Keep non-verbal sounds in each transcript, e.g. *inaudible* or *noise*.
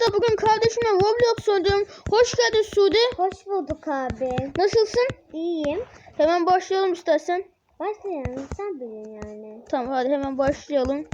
Arkadaşlar bugün kardeşimle Roblox oynadım. Hoş geldin Sude. Hoş bulduk abi. Nasılsın? İyiyim. Hemen başlayalım istersen. Başlayalım sen bilin yani. Tamam hadi hemen başlayalım.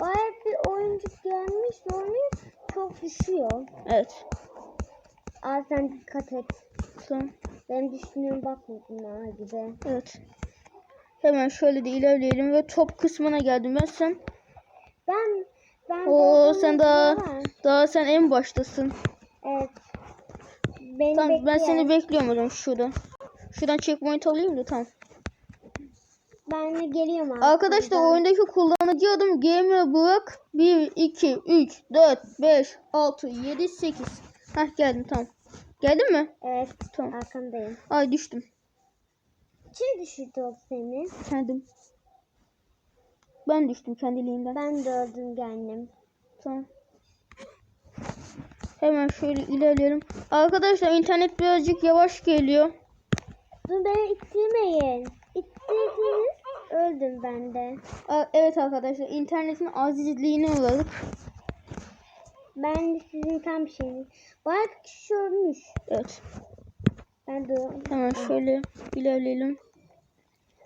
Bayağı bir oyuncuk gelmiş de oynuyor. Çok düşüyor. Evet. Aa sen dikkat et. Tamam. Benim düşünüyorum bakma bunlara gibi. Evet. Hemen şöyle de ilerleyelim ve top kısmına geldim ben sen. Ben ben Oo sen daha yerde var. daha sen en baştasın. Evet. Beni Tamam ben bekleyen- seni bekliyorum zaman şurada. Şuradan checkpoint alayım da tamam. Ben de geliyorum abi. Arkadaşlar Buradan. oyundaki kullanıcı adım Gamer Burak 1, 2, 3, 4, 5, 6, 7, 8. Hah geldim tamam. Geldin mi? Evet. Tamam. Arkandayım. Ay düştüm. Kim düşürdü o seni? Kendim. Ben düştüm kendiliğimden. Ben de öldüm kendim. Tamam. Hemen şöyle ilerleyelim. Arkadaşlar internet birazcık yavaş geliyor. Dur beni ittirmeyin. İttirdiniz. Öldüm ben de. Aa, Evet arkadaşlar internetin azizliğine uğradık. Ben de sizin tam şeyiniz. Bayağı bir kişi ölmüş. Evet. Ben de Hemen şöyle ilerleyelim.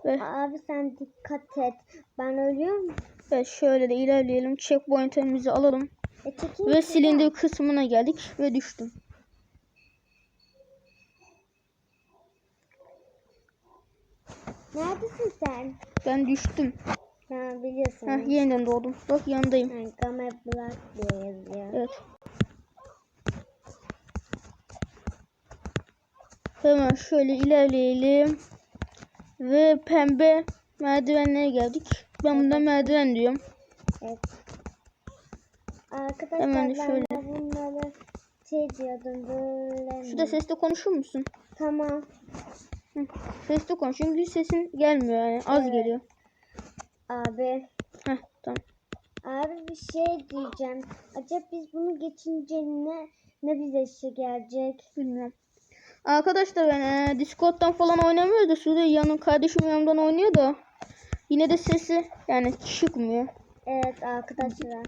Ve Abi sen dikkat et. Ben ölüyorum. evet, şöyle de ilerleyelim. Checkpoint'imizi alalım. E Ve silindir kısmına geldik ve düştüm. Neredesin sen? Ben düştüm. Ha biliyorsun. Heh, yeniden doğdum. Bak yanındayım. Ha, Game Black diye yazıyor. Evet. Hemen şöyle ilerleyelim. Ve pembe merdivenlere geldik. Ben bundan merdiven diyorum. Evet. Arkadaşlar Hemen ben şöyle. de bunları şey diyordum böyle. Şurada sesle konuşur musun? Tamam. Hı. Sesle konuş. Çünkü sesin gelmiyor yani. Az Evet. geliyor. Abi. Heh tamam. Abi bir şey diyeceğim. Acaba biz bunu geçince ne ne bize işe gelecek? Bilmiyorum. Arkadaşlar ben e, Discord'dan falan oynamıyoruz da şurada yanım kardeşim yanımdan oynuyor da yine de sesi yani çıkmıyor. Evet arkadaşlar.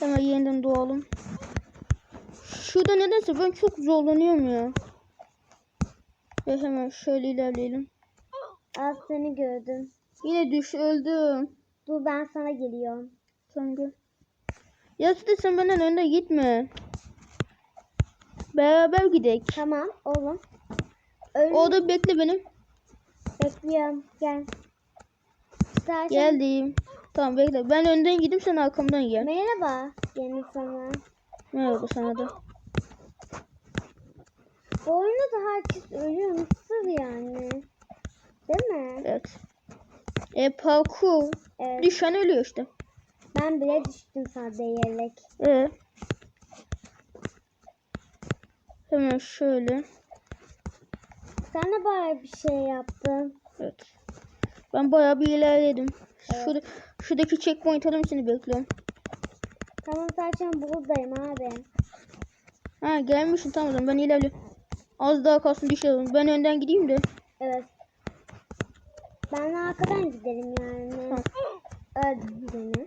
Hemen yeniden doğalım. Şurada nedense ben çok zorlanıyorum ya. Ve hemen şöyle ilerleyelim. Az seni gördüm. Yine düş öldüm. Dur ben sana geliyorum. Gel. Ya Sude sen benden önde gitme. Beraber gidelim. Tamam oğlum. Ölüm Orada bekle benim. bekliyorum. Gel. İstersen Geldim. Tamam bekle. Ben önden gideyim sen arkamdan gel. Merhaba. Yeni sana. Merhaba sana da. Bu oyunda da herkes ölüyor. Nasıl yani? Değil mi? Evet. E parkur. Evet. Düşen ölüyor işte. Ben bile düştüm sadece yelek. E. Hemen şöyle. Sen de bari bir şey yaptın. Evet. Ben bayağı bir ilerledim. Şurada, şuradaki checkpoint alayım seni bekliyorum. Tamam zaten buradayım abi. Ha gelmişsin tamam ben ilerliyorum. Az daha kalsın düşerim. Ben önden gideyim de. Evet. Ben arkadan giderim yani. Tamam. Öldüm beni.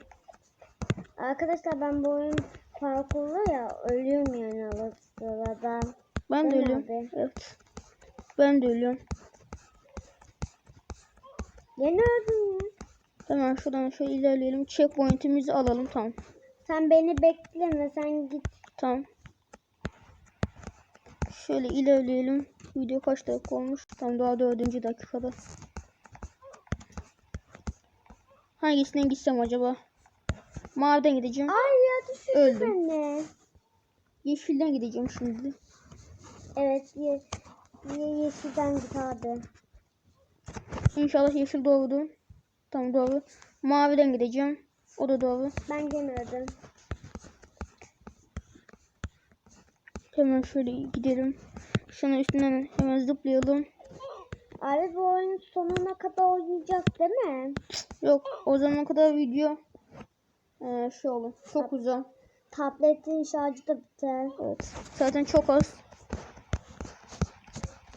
Arkadaşlar ben bu oyun parkurlu ya ölüyorum yani o sırada. Ben de ölüyorum. abi? Evet. Ben de ölüyorum. Yeni öldüm ya. Hemen şuradan şöyle ilerleyelim. Checkpoint'imizi alalım tamam. Sen beni bekleme sen git. Tamam. Şöyle ilerleyelim. Video kaç dakika olmuş? Tam daha dördüncü dakikada. Hangisinden gitsem acaba? Maviden gideceğim. Ay ya düşürdü Öldüm. beni. Yeşilden gideceğim şimdi. Evet ye, ye yeşilden git abi. İnşallah yeşil doğru. Tam doğru. Maviden gideceğim. O da doğru. Ben öldüm. Hemen şöyle gidelim. Şunun üstünden hemen zıplayalım. Abi bu oyun sonuna kadar oynayacağız değil mi? Yok o zamana kadar video ee, şey olur. Çok uzun. Tabletin şarjı da biter. Evet. Zaten çok az.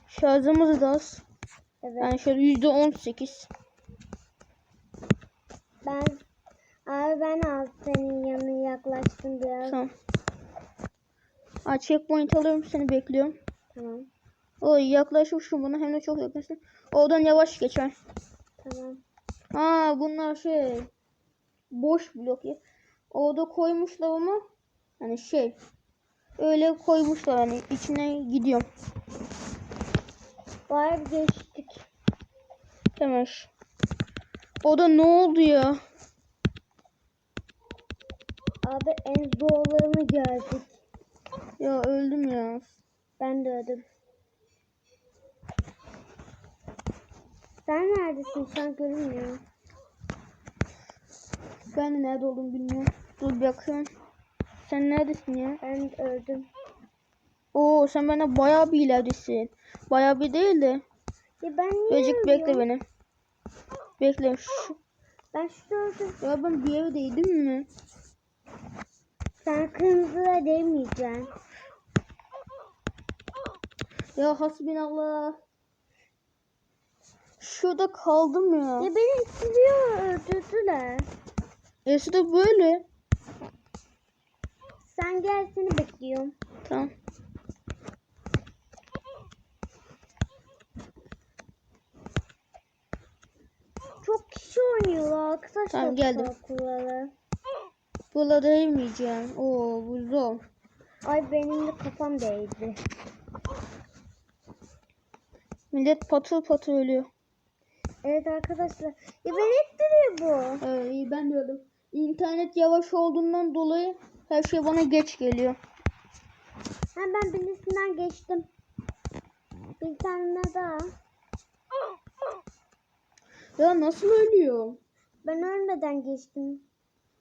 Şarjımız da az. Evet. Yani şöyle yüzde on sekiz. Ben abi ben az senin yanına yaklaştım biraz. Tamam. Aa, checkpoint alıyorum seni bekliyorum. Tamam. O yaklaşmışım buna hem de çok yaklaştım. Oradan yavaş geçer. Tamam. Aa bunlar şey boş blok ya. Orada koymuşlar ama hani şey öyle koymuşlar hani içine gidiyorum. Bari geçtik. Şu- O da ne oldu ya? Abi en zorlarını gördük. Ya öldüm ya. Ben de öldüm. Sen neredesin? Şu an görünmüyor. Ben de nerede olduğumu bilmiyorum. Dur bakıyorum. Sen neredesin ya? Ben öldüm. Oo sen benden bayağı bir ileridesin. Bayağı bir değil de. Ya ben niye Birazcık bekle beni. Bekle. Şu, Ben şurada öldüm. ya ben bir yerdeydim mi? Sen kırmızıya değmeyeceksin. Ya hasbinallah. Şurada kaldım ya. Ya beni ittiriyor öldürdüler. Esi de böyle. Sen gel seni bekliyorum. Tamam. Çok kişi oynuyorlar arkadaşlar. Tamam, geldim. parkurları. Burada değmeyeceğim. Oo bu zor. Ay benim de kafam değdi. Millet patır patır ölüyor. Evet arkadaşlar. Ya beni ittiriyor bu. Evet iyi ben de öldüm. İnternet yavaş olduğundan dolayı her şey bana geç geliyor. Ha, ben birisinden geçtim. Bir tane daha. Ya nasıl ölüyor? Ben ölmeden geçtim.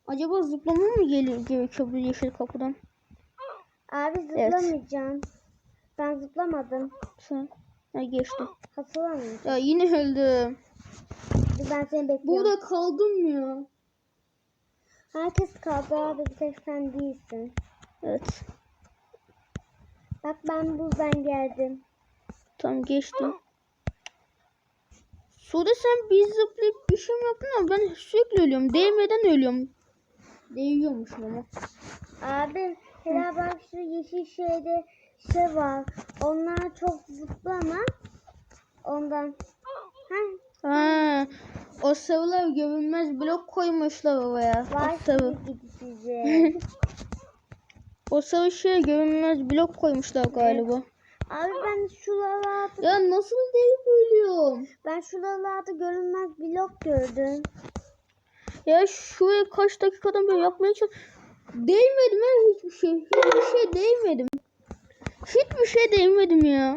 Acaba zıplama mı geliyor gerekiyor bu yeşil kapıdan? Abi zıplamayacağım. Ben zıplamadım. Sen ha, geçti. Hatırlamıyorum. Ya yine öldüm. Dur ben seni bekliyorum. Burada kaldım ya. Herkes kaldı abi bir tek sen değilsin. Evet. Bak ben buradan geldim. Tam geçtim. Sude sen bir zıplayıp bir şey yaptın ama ben sürekli ölüyorum. Değmeden ölüyorum. Değiyormuşum ama. Abi hele bak şu yeşil şeyde şey var. Onlar çok zıplama. Ondan. Ha, Ha, o sıvılar görünmez blok koymuşlar oraya. var O sıvı. *laughs* O sıvı şey görünmez blok koymuşlar galiba. Abi ben şuralarda Ya nasıl deyip ölüyorum? ben şuralarda görünmez blok gördüm. Ya şuraya kaç dakikadan beri yapmaya çalış... Değmedim ya hiçbir şey. Hiçbir şey değmedim. Hiçbir şey değmedim ya.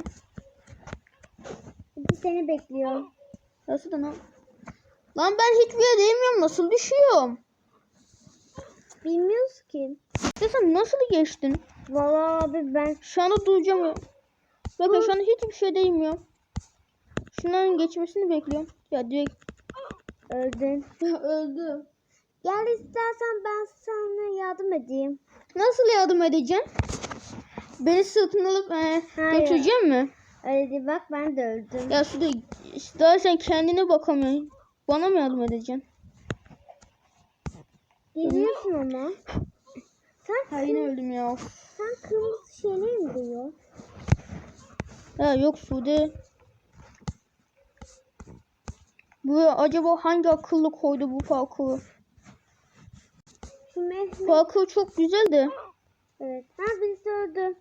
Seni bekliyorum. Nasıl lan? Lan ben hiçbir yere değmiyorum. Nasıl düşüyorum? Bilmiyoruz ki. Ya sen nasıl geçtin? Vallahi abi ben Şu anda duracağım. Bakın şu anda hiçbir şey değmiyorum. Şunların geçmesini bekliyorum. Ya direkt öldüm. *laughs* öldüm. Gel istersen ben sana yardım edeyim. Nasıl yardım edeceğim? Beni sırtına alıp e, Hayır. götüreceğim mi? Öyle değil bak ben de öldüm. Ya Sude daha sen kendine bakamıyorsun. Bana mı yardım edeceksin? Geliyorsun ama. Sen, Ha yine öldüm ya. sen kırmızı şeyler mi diyor? Ya yok Sude. Bu acaba hangi akıllı koydu bu parkuru? Şu Mehmet. Parkur çok güzel de. Evet. Ha birisi öldü.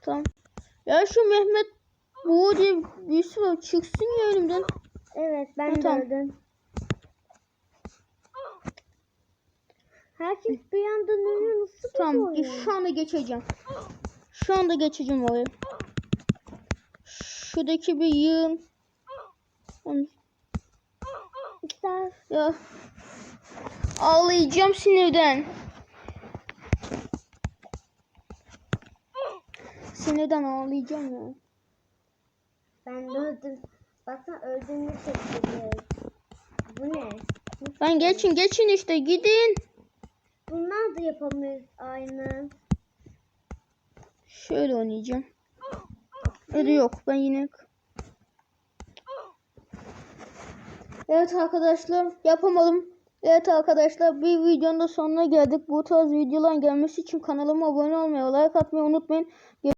Tamam. Ya şu Mehmet bu diye var. Çıksın ya elimden. Evet ben tamam. öldüm. Herkes bir yandan ölüyor nasıl Tamam oyun? şu anda geçeceğim. Şu anda geçeceğim oraya. Şuradaki bir yığın. İster Ya ağlayacağım sinirden. Sinirden ağlayacağım ya. Ben öldüm. Baksana öldüğümü çekiyoruz. Bu ne? Lan geçin geçin işte gidin. Bunlar da yapamıyoruz aynı. Şöyle oynayacağım. Öyle yok ben yine Evet arkadaşlar yapamadım. Evet arkadaşlar bir videonun da sonuna geldik. Bu tarz videoların gelmesi için kanalıma abone olmayı, like atmayı unutmayın.